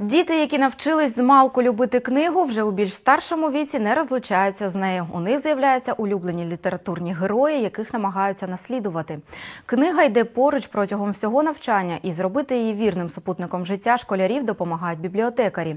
Діти, які навчились з малку любити книгу, вже у більш старшому віці не розлучаються з нею. У них з'являються улюблені літературні герої, яких намагаються наслідувати. Книга йде поруч протягом всього навчання, і зробити її вірним супутником життя школярів допомагають бібліотекарі.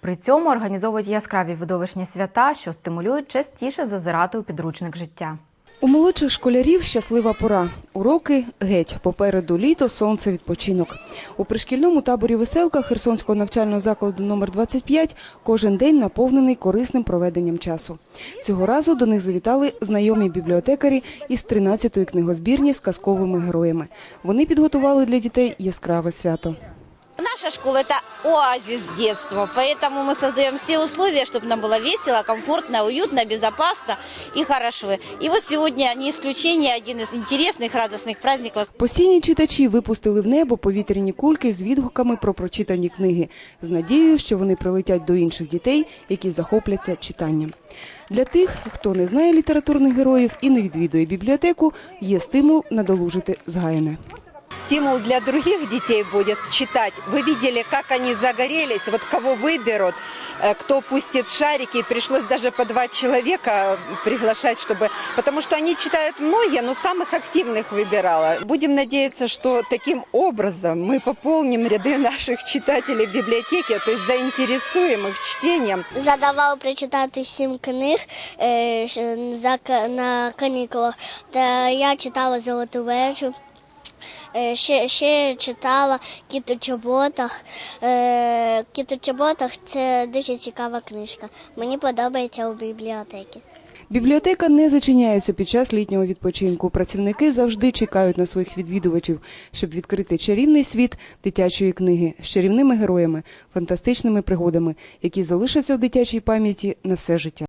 При цьому організовують яскраві видовищні свята, що стимулюють частіше зазирати у підручник життя. У молодших школярів щаслива пора. Уроки геть. Попереду літо, сонце, відпочинок. У пришкільному таборі «Веселка» Херсонського навчального закладу номер 25 кожен день наповнений корисним проведенням часу. Цього разу до них завітали знайомі бібліотекарі із 13-ї книгозбірні з казковими героями. Вони підготували для дітей яскраве свято Наша школа – это оазис детства, поэтому мы создаем все условия, чтобы нам было весело, комфортно, уютно, безопасно и хорошо. И вот сегодня не исключение, один из интересных, радостных праздников. Постійні читачі випустили в небо повітряні кульки з відгуками про прочитані книги, з надією, що вони прилетять до інших дітей, які захопляться читанням. Для тих, хто не знає літературних героїв і не відвідує бібліотеку, є стимул надолужити згаяне. Стимул для других детей будет читать. Вы видели, как они загорелись, вот кого выберут, э, кто пустит шарики. Пришлось даже по два человека приглашать, чтобы... Потому что они читают многие, но самых активных выбирала. Будем надеяться, что таким образом мы пополним ряды наших читателей в библиотеке, то есть заинтересуем их чтением. задавав прочитати сім книг к- на канікулах. Та я читала золоту вежу. Е, Ще, ще читала кіт у чоботах. Е, це дуже цікава книжка. Мені подобається у бібліотеці. Бібліотека не зачиняється під час літнього відпочинку. Працівники завжди чекають на своїх відвідувачів, щоб відкрити чарівний світ дитячої книги з чарівними героями, фантастичними пригодами, які залишаться в дитячій пам'яті на все життя.